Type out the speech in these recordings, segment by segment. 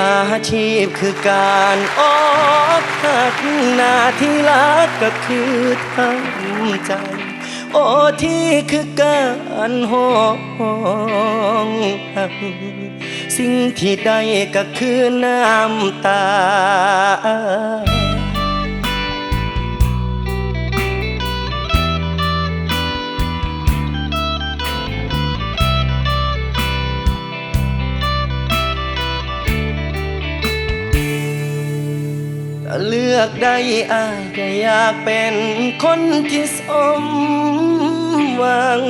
อาชีพคือการออกหักหน้าที่รักก็คือทำใจ โอที่คือการห้องหักสิ่งที่ได้ก็คือน้ำตา เลือกได้อายก็อยากเป็นคนที่สมหวัง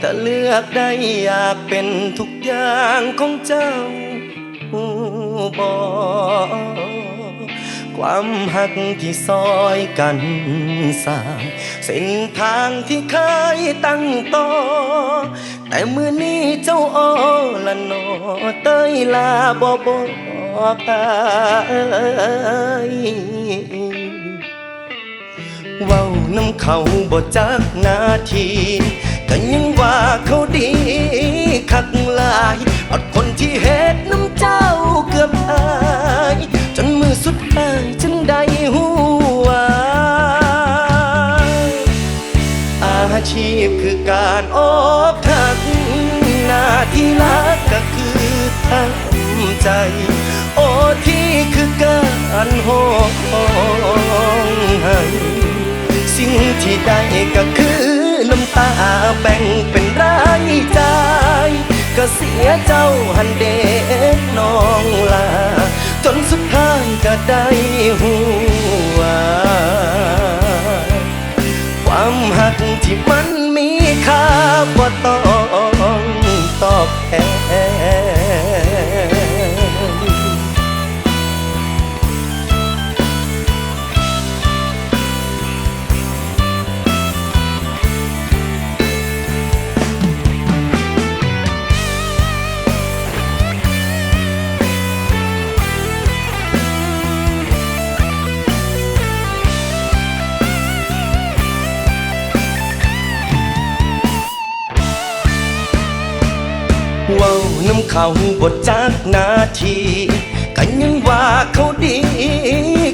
ถ้าเลือกได้อยากเป็นทุกอย่างของเจ้าบอกความหักที่ซอยกันสร้างเส้นทางที่เคยตั้งต่อแต่มือนี้เจ้าอ้อละนอเต้ยลาบอบ อกายเว้าน้ำเขาบ่จักนาทีก็ยังว่าเขาดีคักหลายอดคนที่เฮ็ดน้ำ ได้ก็คือน้ำตาแบ่งเป็นรายจ่ายก็เสียเจ้าหันเดชน้องลา จนสุดท้ายก็ได้หัวความหักที่มันมีค่าบ่ต้องตอบแทน เขาบทจากนาทีก็ยังว่าเขาดี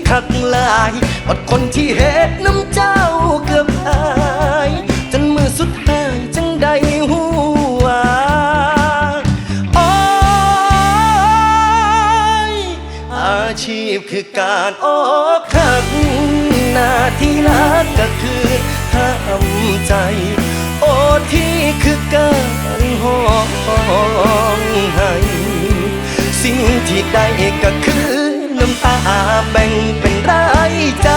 คักลายอดคนที่เฮ็ดน้ำเจ้าเกือบหายจนมือสุดท้ายจังได้หัวโอ้ยอาชีพคือการออกหักหน้าที่รักก็คือทำใจ โอที่คือการหอ ที่ได้ก็คือน้ำตาแบ่งเป็นรายใจ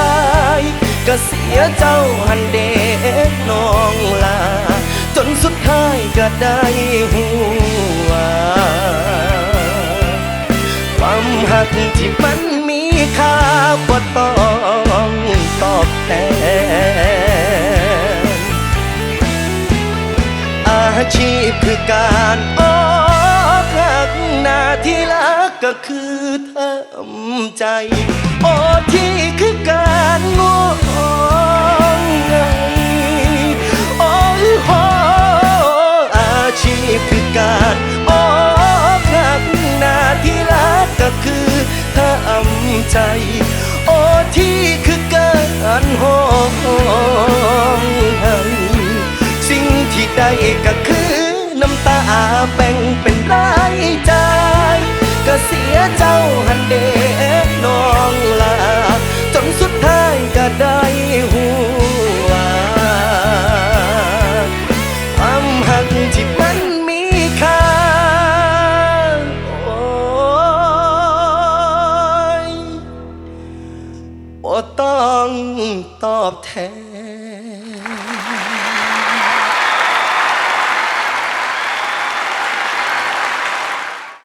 ก็เสียเจ้าหันเดชน้องลา จนสุดท้ายก็ได้หัวความหักที่มันมีค่าบ่ต้องตอบแทนอาชีพคือการออกหักหน้าที่รัก ก็คือทำใจ โอ้ที่คือการงงไงโอ้ยโหอาชีพคือการออกหักหน้าที่รักก็คือทำใจ โอ้ที่คือการห้องสิ่งที่ได้ก็ เสียเจ้าหันเดชน้องลา จนสุดท้ายก็ได้หัวความหักที่มันมีค่าโอ้ยบ่ต้องตอบแทน